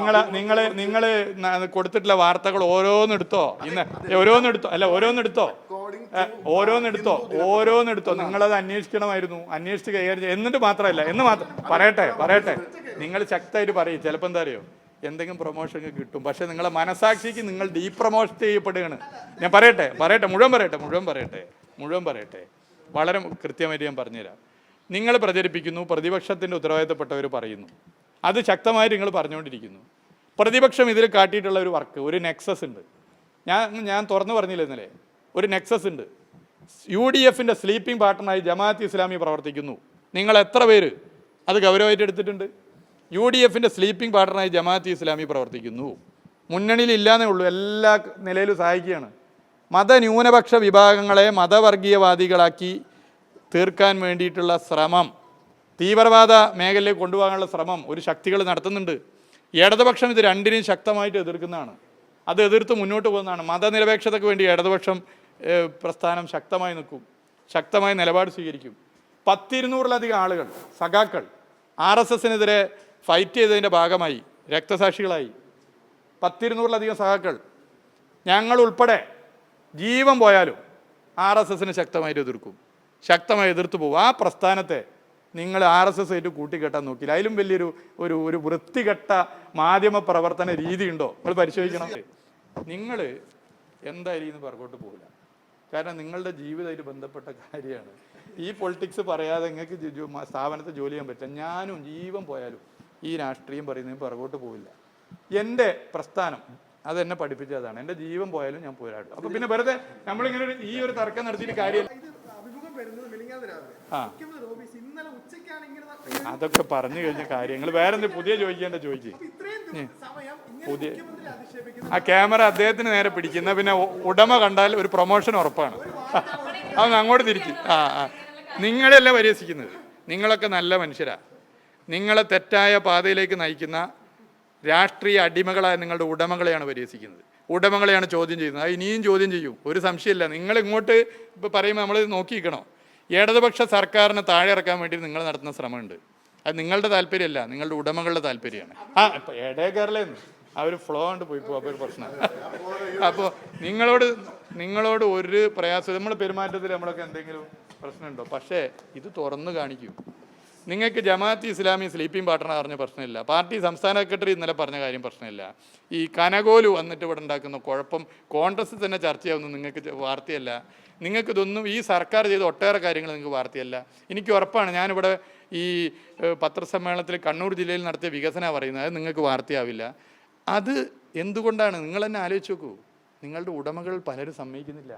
നിങ്ങൾ നിങ്ങൾ നിങ്ങൾ കൊടുത്തിട്ടുള്ള വാർത്തകൾ ഓരോന്നെടുത്തോ? ഇന്ന് ഓരോന്നെടുത്തോ? അല്ല ഓരോന്നെടുത്തോ? ഓരോന്നെടുത്തോ? ഓരോന്നെടുത്തോ? നിങ്ങളത് അന്വേഷിക്കണമായിരുന്നു. അന്വേഷിച്ച് കൈകാര്യം ചെയ്യ- എന്നിട്ട് മാത്രമല്ല എന്ന് മാത്രം പറയട്ടെ പറയട്ടെ. നിങ്ങൾ ശക്തമായിട്ട് പറയും ചിലപ്പോൾ എന്താ അറിയോ? എന്തെങ്കിലും പ്രൊമോഷൻ കിട്ടും. പക്ഷെ നിങ്ങളെ മനസാക്ഷിക്ക് നിങ്ങൾ ഡീ പ്രൊമോഷൻ ചെയ്യപ്പെടുകയാണ്. ഞാൻ പറയട്ടെ പറയട്ടെ മുഴുവൻ പറയട്ടെ മുഴുവൻ പറയട്ടെ മുഴുവൻ പറയട്ടെ. വളരെ കൃത്യമായിട്ട് ഞാൻ പറഞ്ഞുതരാം. നിങ്ങൾ പ്രചരിപ്പിക്കുന്നു പ്രതിപക്ഷത്തിന്റെ ഉത്തരവാദിത്തപ്പെട്ടവർ പറയുന്നു. അത് ശക്തമായിട്ട് നിങ്ങൾ പറഞ്ഞുകൊണ്ടിരിക്കുന്നു. പ്രതിപക്ഷം ഇതിൽ കാട്ടിയിട്ടുള്ള ഒരു വർക്ക് ഒരു നെക്സസ് ഉണ്ട്. ഞാൻ ഞാൻ തുറന്നു പറഞ്ഞില്ല ഇന്നലെ? ഒരു നെക്സസ് ഉണ്ട്. യു ഡി എഫിന്റെ സ്ലീപ്പിംഗ് പാർട്ട്ണറായി ജമാഅത്ത് ഇസ്ലാമി പ്രവർത്തിക്കുന്നു. നിങ്ങൾ എത്ര പേര്? അത് ഗൗരവമായിട്ട് എടുത്തിട്ടുണ്ട്. യു ഡി എഫിന്റെ സ്ലീപ്പിംഗ് പാർട്ട്ണറായി ജമാഅത്ത് ഇസ്ലാമി പ്രവർത്തിക്കുന്നു. മുന്നണിയിൽ ഇല്ലാന്നേ ഉള്ളൂ എല്ലാ നിലയിലും സഹായിക്കുകയാണ്. മതന്യൂനപക്ഷ വിഭാഗങ്ങളെ മതവർഗീയവാദികളാക്കി തീർക്കാൻ വേണ്ടിയിട്ടുള്ള ശ്രമം തീവ്രവാദ മേഖലയിലേക്ക് കൊണ്ടുപോകാനുള്ള ശ്രമം ഒരു ശക്തികൾ നടത്തുന്നുണ്ട്. ഇടതുപക്ഷം ഇത് രണ്ടിനെയും ശക്തമായിട്ട് എതിർക്കുന്നതാണ്. അത് എതിർത്ത് മുന്നോട്ട് പോകുന്നതാണ്. മതനിരപേക്ഷതയ്ക്ക് വേണ്ടി ഇടതുപക്ഷം പ്രസ്ഥാനം ശക്തമായി നിൽക്കും. ശക്തമായ നിലപാട് സ്വീകരിക്കും. പത്തിരുന്നൂറിലധികം ആളുകൾ സഖാക്കൾ ആർ എസ് എസിനെതിരെ ഫൈറ്റ് ചെയ്തതിന്റെ ഭാഗമായി രക്തസാക്ഷികളായി. പത്തിരുന്നൂറിലധികം സഖാക്കൾ. ഞങ്ങൾ ഉൾപ്പെടെ ജീവൻ പോയാലും ആർ എസ് എസിനെ ശക്തമായിട്ട് എതിർക്കും. ശക്തമായി എതിർത്ത് പോകും ആ പ്രസ്ഥാനത്തെ നിങ്ങൾ ആർ എസ് എസ് ആയിട്ട് കൂട്ടിക്കെട്ടാൻ നോക്കില്ല അതിലും വലിയൊരു ഒരു ഒരു വൃത്തികെട്ട മാധ്യമ പ്രവർത്തന രീതി ഉണ്ടോ? നിങ്ങൾ പരിശോധിക്കണം. നിങ്ങൾ എന്തായാലും ഇന്ന് പുറകോട്ട് പോകില്ല കാരണം നിങ്ങളുടെ ജീവിതമായിട്ട് ബന്ധപ്പെട്ട കാര്യമാണ്. ഈ പൊളിറ്റിക്സ് പറയാതെ നിങ്ങൾക്ക് സ്ഥാപനത്തിൽ ജോലി ചെയ്യാൻ പറ്റില്ല. ഞാനും ജീവൻ പോയാലും ഈ രാഷ്ട്രീയം പറയുന്നതിന് പുറകോട്ട് പോവില്ല. എന്റെ പ്രസ്ഥാനം അത് എന്നെ പഠിപ്പിച്ചതാണ്. എന്റെ ജീവൻ പോയാലും ഞാൻ പോരാടും. അപ്പൊ പിന്നെ വെറുതെ നമ്മളിങ്ങനെ ഈ ഒരു തർക്കം നടത്തിയിട്ട് കാര്യമില്ല. ആ. അതൊക്കെ പറഞ്ഞു കഴിഞ്ഞ കാര്യങ്ങൾ. വേറെ എന്ത് പുതിയ ചോദിക്കേണ്ട ചോദിക്കും. പുതിയ- ആ ക്യാമറ അദ്ദേഹത്തിന് നേരെ പിടിക്കുന്ന പിന്നെ ഉടമ കണ്ടാൽ ഒരു പ്രൊമോഷൻ ഉറപ്പാണ്. അവൻ അങ്ങോട്ട് തിരിച്ച് ആ ആ. നിങ്ങളെയല്ല പരിഹസിക്കുന്നത്? നിങ്ങളൊക്കെ നല്ല മനുഷ്യരാ. നിങ്ങളെ തെറ്റായ പാതയിലേക്ക് നയിക്കുന്ന രാഷ്ട്രീയ അടിമകളായ നിങ്ങളുടെ ഉടമകളെയാണ് പരിഹസിക്കുന്നത്. ഉടമകളെയാണ് ചോദ്യം ചെയ്യുന്നത്. അത് ഇനിയും ചോദ്യം ചെയ്യും. ഒരു സംശയമില്ല. നിങ്ങൾ ഇങ്ങോട്ട് ഇപ്പോൾ പറയുമ്പോൾ നമ്മൾ നോക്കിയിരിക്കണോ? ഇടതുപക്ഷ സർക്കാരിനെ താഴെ ഇറക്കാൻ വേണ്ടി നിങ്ങൾ നടത്തുന്ന ശ്രമമുണ്ട്. അത് നിങ്ങളുടെ താല്പര്യമല്ല നിങ്ങളുടെ ഉടമകളുടെ താല്പര്യമാണ് ആ ഇപ്പം ഇടേ കയറലേന്ന് ആ ഒരു ഫ്ലോ കൊണ്ട് പോയി പോകും അപ്പോൾ ഒരു പ്രശ്നം. അപ്പോൾ നിങ്ങളോട് നിങ്ങളോട് ഒരു പ്രയാസം നമ്മൾ പെരുമാറ്റത്തിൽ നമ്മളൊക്കെ എന്തെങ്കിലും പ്രശ്നമുണ്ടോ? പക്ഷേ ഇത് തുറന്നു കാണിക്കൂ. നിങ്ങൾക്ക് ജമാഅത്ത് ഇസ്ലാമി സ്ലീപ്പിംഗ് പാർട്ടണർ പറഞ്ഞ പ്രശ്നമില്ല. പാർട്ടി സംസ്ഥാന സെക്രട്ടറി ഇന്നലെ പറഞ്ഞ കാര്യം പ്രശ്നമില്ല. ഈ കനകോൽ വന്നിട്ട് ഇവിടെ ഉണ്ടാക്കുന്ന കുഴപ്പം കോൺഗ്രസ് തന്നെ ചർച്ചയാവുന്നു നിങ്ങൾക്ക് വാർത്തയല്ല. നിങ്ങൾക്ക് ഇതൊന്നും ഈ സർക്കാർ ചെയ്ത ഒട്ടേറെ കാര്യങ്ങൾ നിങ്ങൾക്ക് വാർത്തയല്ല. എനിക്ക് ഉറപ്പാണ് ഞാനിവിടെ ഈ പത്രസമ്മേളനത്തിൽ കണ്ണൂർ ജില്ലയിൽ നടത്തിയ വികസനമാണ് പറയുന്നത് നിങ്ങൾക്ക് വാർത്തയാവില്ല. അത് എന്തുകൊണ്ടാണ്? നിങ്ങൾ തന്നെ ആലോചിച്ച് നോക്കൂ. നിങ്ങളുടെ ഉടമകൾ പലരും സമ്മതിക്കുന്നില്ല.